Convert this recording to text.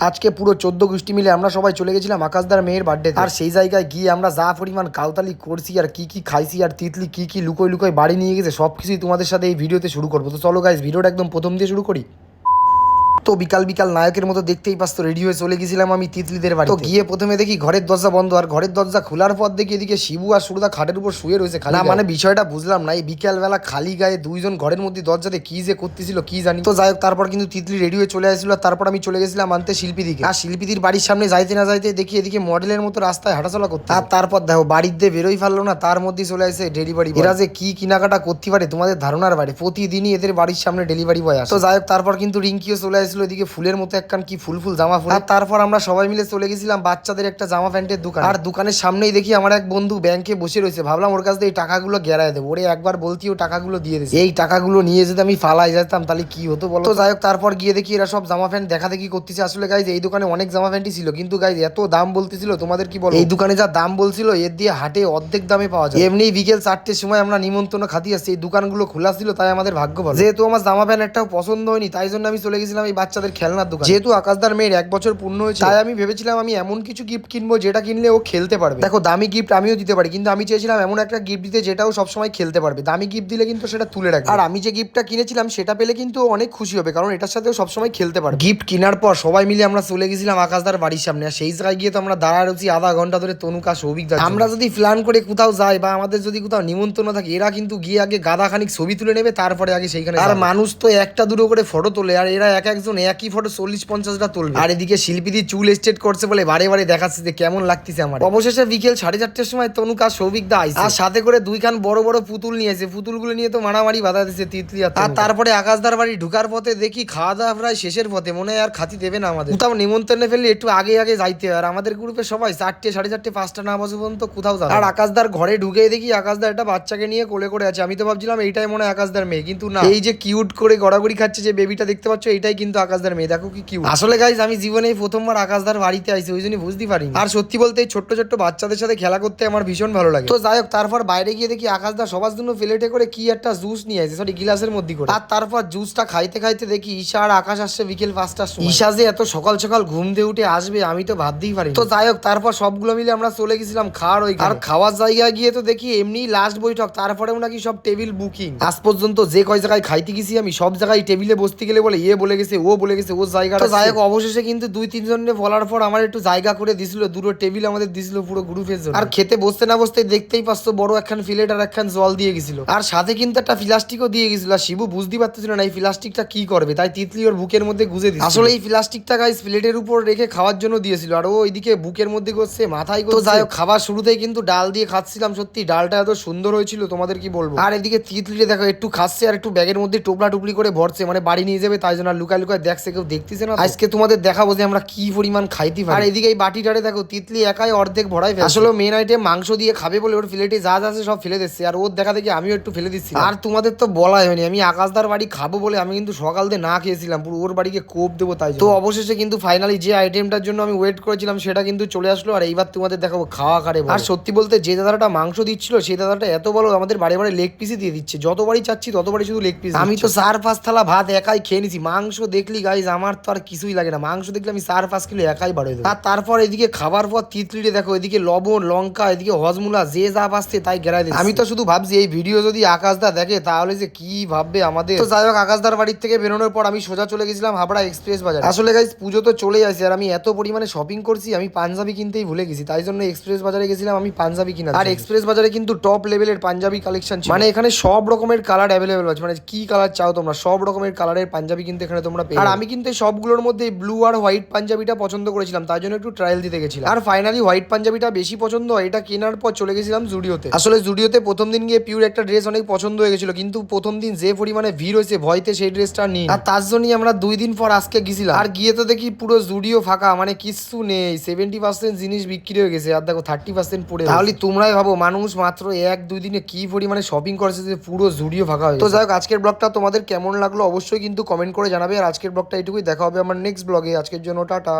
আজকে পুরো চোদ্দ গোষ্ঠী মিলে আমরা সবাই চলে গেছিলাম আকাশদার মেয়ের বার্থডে আর সেই জায়গায় গিয়ে আমরা যা পরিমাণ কাউতালি করছি আর কি কি খাইছি আর তিতলি কি কি লুকোয় লুকোয় বাড়ি নিয়ে গেছে সব কিছুই তোমাদের সাথে এই ভিডিওতে শুরু করব। তো চলো গাইজ ভিডিওটা একদম প্রথম দিয়ে শুরু করি। তো বিকাল বিকাল নায়কের মতো দেখতেই পাস তো রেডি হয়ে চলে গেছিলাম আমি তিতলিদের বাড়ি তো গিয়ে প্রথমে দেখি ঘরের দরজা বন্ধ আর ঘরের দরজা খোলার পর দেখি এদিকে শিবু আর সুরদা খাটের উপর শুয়ে রয়েছে খালি মানে বিষয়টা বুঝলাম না এই বিকাল বেলা খালি গায়ে দুইজন ঘরের মধ্যে দরজাতে কি যে করতেছিল কি জানি। তো যাই হোক তারপর কিন্তু তিতলি রেডি হয়ে চলে আসছিল তারপর আমি চলে গেছিলাম আনতে শিল্পীদিকে আর শিল্পীদির বাড়ির সামনে যাইতে না যাইতে দেখি এদিকে মডেলের মতো রাস্তায় হাঁটাচলা করতে। আর তারপর দেখো বাড়িতে বেরোই ফেলল না তার মধ্যে চলে আসে ডেলিভারি এরা যে কি কেনাকাটা করতে পারে তোমাদের ধারণার বাইরে প্রতিদিনই এদের বাড়ির সামনে ডেলিভারি বয় আসে। তো যাই হোক তারপর কিন্তু রিঙ্কিও চলে আসলো এদিকে ফুলের মতো একখান কি ফুল ফুল জামা ফুল। আর তারপর আমরা সবাই মিলে চলে গেছিলাম বাচ্চাদের একটা জামা প্যান্টের দোকান। আর দোকানের সামনেই দেখি আমার এক বন্ধু ব্যাংকে বসে রয়েছে। ভাবলাম ওর কাছ থেকে এই টাকাগুলো গেরায় দেবো। ওরে একবার বলতি ও টাকাগুলো দিয়ে দিয়েছে। এই টাকাগুলো নিয়ে যদি আমি ফালাই যেতাম তাহলে কি হতো বলো? তো যাই হোক তারপর গিয়ে দেখি এরা সব জামা প্যান্ট দেখা দেখি করতেছে। আসলে গাইজ এই দোকানে অনেক জামা প্যান্টই ছিল। কিন্তু গাইজ এত দাম বলতেছিল তোমাদের কি বলো? এই দোকানে যা দাম বলছিল এর দিয়ে হাটে অর্ধেক দামে পাওয়া যায়। এমনি বিকেল চারটের সময় আমরা নিমন্ত্রণ খাতি আসছি। এই দোকানগুলো খোলা ছিল তাই আমাদের ভাগ্য ভালো। যেহেতু আমার জামা প্যান্ট একটাও পছন্দ হয়নি তাই জন্য আমি চলে গেছিলাম এই বাচ্চাদের খেলনার দোকান। যেহেতু আকাশদার মেয়ের এক বছর পূর্ণ হয়েছে তাই আমি ভেবেছিলাম আমি এমন কিছু গিফট কিনবো যেটা কিনলে ও খেলতে পারবে। দেখো দামি গিফট আমিও দিতে পারি কিন্তু আমি চেয়েছিলাম এমন একটা গিফট দিতে যেটাও সবসময় খেলতে পারবে। দামি গিফট দিলে কিন্তু সেটা তুলে রাখবে। আর আমি যে গিফটটা কিনেছিলাম সেটা পেলে কিন্তু অনেক খুশি হবে কারণ এটার সাথেও সবসময় খেলতে পারবে। গিফট কেনার পর সবাই মিলে আমরা চলে গেছিলাম আকাশদার বাড়ির সামনে আর সেই জায়গায় গিয়ে তো আমরা দাঁড়া রয়েছি আধা ঘণ্টা ধরে তনুকা সৌভিক দা আমরা যদি প্ল্যান করে কোথাও যাই বা আমাদের যদি কোথাও নিমন্ত্রণ থাকে এরা কিন্তু গিয়ে আগে গাদা খানিক ছবি তুলে নেবে তারপরে আগে সেইখানে আর মানুষ তো একটা দুটো করে ফটো তোলে আর এরা এক একজন একই ফটো চল্লিশ পঞ্চাশটা তুলবে। আর এদিকে শিল্পীদি চুল স্টেট করছে বলে বারে বারে দেখাচ্ছে যে কেমন লাগতেছে আমার। অবশেষে বিকেল সাড়ে চারটের সময় তনুকা সৌভিক দা আইছে। আর সাথে করে দুইখান বড় বড় পুতুল নিয়ে এসে পুতুলগুলো নিয়ে তো মারামারি বাধা দিচ্ছে তিতলি আর আর তারপরে আকাশদার বাড়ি ঢুকার পথে দেখি খাওয়া দাওয়া প্রায় শেষের পথে মনে হয় আর খাতি দেবে না আমাদের। কোথাও নিমন্ত্রণে ফেললে একটু আগে আগে যাইতে হয়। আর আমাদের গ্রুপে সবাই চারটে সাড়ে চারটে পাঁচটা না বাজে পর্যন্ত কোথাও যাবে আর আকাশদার ঘরে ঢুকে দেখি আকাশদার একটা বাচ্চাকে নিয়ে কোলে করে আছে। আমি তো ভাবছিলাম এইটাই মনে হয় আকাশদার মেয়ে কিন্তু না। এই যে কিউট করে গড়াগড়ি খাচ্ছে যে বেবিটা দেখতে পাচ্ছ? এটাই কিন্তু আকাশদার মেয়ে দেখো কি কিউট আসলে গাইজ আমি জীবনে প্রথমবার আকাশদার বাড়িতে আইছি ওই জন্য বুঝতে পারিনি। আর সত্যি বলতে এই ছোট্ট ছোট্ট বাচ্চাদের সাথে খেলা করতে আমার ভীষণ ভালো লাগে। তো যাই হোক তারপর বাইরে গিয়ে দেখি আকাশদা সবার জন্য প্লেটে করে কি একটা জুস নিয়ে আসে সরি গিলাসের মধ্যে করে। আর তারপর জুসটা খাইতে খাইতে দেখি ঈশা আর আকাশ আসছে বিকেল পাঁচটার সময়। ঈশা যে এত সকাল সকাল ঘুম দিয়ে উঠে আসবে আমি তো ভাবতেই পারি তো যাই হোক তারপর সবগুলো মিলে আমরা চলে গেছিলাম খাওয়ার ওই আর খাওয়ার জায়গায় গিয়ে তো দেখি এমনি লাস্ট বৈঠক তারপরেও নাকি সব টেবিল বুকিং আজ পর্যন্ত যে কয় জায়গায় খাইতে গেছি আমি সব জায়গায় টেবিলে বসতে গেলে বলে ইয়ে বলে গেছে ও বলে গেছে ও জায়গাটা যাই হোক অবশেষে কিন্তু দুই তিনজনে বলার পর আমার একটু জায়গা করে দিছিল দুটো টেবিল আমাদের দিছিল পুরো গ্রুপের জন্য। আর খেতে বসতে না বসতে দেখতেই পাচ্ছ বড় একখান ফিলেট আর একখান জল দিয়ে গেছিল। আর সাথে কিন্তু একটা প্লাস্টিকও দিয়ে গেছিল। আর শিবু বুঝতে পারতেছিল না এই প্লাস্টিকটা কি করবে তাই তিতলি ওর বুকের মধ্যে গুজে দিল আসলে এই প্লাস্টিকটা গাইস প্লেটের উপর রেখে খাওয়ার জন্য দিয়েছিল। আর ও ওইদিকে বুকের মধ্যে করছে মাথায় তো যাই হোক খাবার শুরুতেই কিন্তু ডাল দিয়ে খাচ্ছিলাম সত্যি ডালটা এত সুন্দর হয়েছিল তোমাদের কি বলব? আর এদিকে তিতলিতে দেখো একটু খাচ্ছে আর একটু ব্যাগের মধ্যে টোপলা টুপলি করে ভরছে মানে বাড়ি নিয়ে যাবে তাই জন্য আর লুকায় লুকায় দেখছে কেউ দেখতেছে না আজকে তোমাদের দেখাবো যে আমরা কি পরিমাণ খাইতে পারি। আর এদিকে এই বাটিটারে দেখো তিতলি একাই অর্ধেক ভরাই ফেলে আসলে মেন আইটেম মাংস দিয়ে খাবে বলে ওর প্লেটে যা যা আছে সব ফেলে দিচ্ছে। আর ওর দেখা দেখি আমিও একটু ফেলে দিচ্ছি। আর তোমাদের তো বলাই হয়নি। আমি আকাশদার বাড়ি খাব বলে আমি কিন্তু সকাল দিয়ে না খেয়েছিলাম। পুরো ওর বাড়িকে কোপ দেবো তাই তো অবশেষে কিন্তু ফাইনালি যে আইটেমটার জন্য আমি ওয়েট করেছিলাম সেটা কিন্তু চলে আসলো। আর এইবার তোমাদের দেখাবো খাওয়া কারে আর সত্যি বলতে যে দাদাটা মাংস দিচ্ছিল সেই দাদাটা এত বড় আমাদের বাড়ি বাড়ি লেগ পিসই দিয়ে দিচ্ছে। যতবারই চাচ্ছি ততবারই শুধু লেগ পিস আমি তো চার পাঁচ থালা ভাত একাই খেয়ে নিছি। মাংস দেখলি গাইজ আমার তো আর কিছুই লাগে না। মাংস দেখলে আমি চার, পাঁচ কিলো একাই বাড়ে দেবো। আর তারপর এদিকে খাবার পর তিতলিটে দেখো, এদিকে লবণ, লঙ্কা, এদিকে হজমুলা, যে যা পাচ্ছে তাই গেরাই দিচ্ছে। আমি তো শুধু ভাবছি, এই ভিডিও যদি আকাশদা দেখে, তাহলে যে কি ভাববে আমাদের। তো যাই হোক, আকাশদার বাড়ির থেকে বেরোনোর পর আমি সোজা চলে গেছিলাম হাবড়া এক্সপ্রেস বাজার। আসলে গাইজ পুজো তো চলে আসছে আর আমি এত পরিমাণে শপিং করছি, আমি পাঞ্জাবি কিনতেই ভুলে গেছি। তাই জন্য এক্সপ্রেস বাজারে গেছিলাম, আমি পাঞ্জাবি কিনা আর এক্সপ্রেস বাজারে কিন্তু টপ লেভেলের পাঞ্জাবি কালেকশন মানে এখানে সব রকমের কালার অ্যাভেলেবেল আছে। মানে কি কালার চাও তোমরা? সব রকমের কালারের পাঞ্জাবি কিন্তু এখানে তোমরা পেয়ে আর আমি কিন্তু সবগুলোর মধ্যে ব্লু আর হোয়াইট পাঞ্জাবিটা পছন্দ করেছিলাম তার জন্য একটু ট্রায়াল দিতে গেছিলাম। আর ফাইনালি হোয়াইট পাঞ্জাবিটা বেশি পছন্দ হয় এটা কেনার পর চলে গেছিলাম জুডিওতে। আসলে জুডিওতে প্রথম দিন গিয়ে পিউর একটা ড্রেস অনেক পছন্দ হয়ে গেছিল কিন্তু প্রথম দিন যে পরিমাণে ভিড় হয়েছে ভয়তে সেই ড্রেসটা নিই আর তার জন্যই আমরা দুই দিন পর আজকে গেছিলাম। আর গিয়ে তো দেখি পুরো জুডিও ফাঁকা মানে কিচ্ছু নেই সেভেন্টি পার্সেন্ট জিনিস বিক্রি হয়ে গেছে আর দেখো থার্টি পার্সেন্ট পড়ে। তাহলে তোমরাই ভাবো মানুষ মাত্র এক দুই দিনে কি পরিমাণে শপিং করেছে যে পুরো জুডিও ফাঁকা হয়ে তো যাই হোক আজকের ব্লগটা তোমাদের কেমন লাগল অবশ্যই কিন্তু কমেন্ট করে জানাবে আর আজকের ব্লগটা এটুকুই দেখা হবে আমার নেক্সট ব্লগে আজকের জন্য টাটা।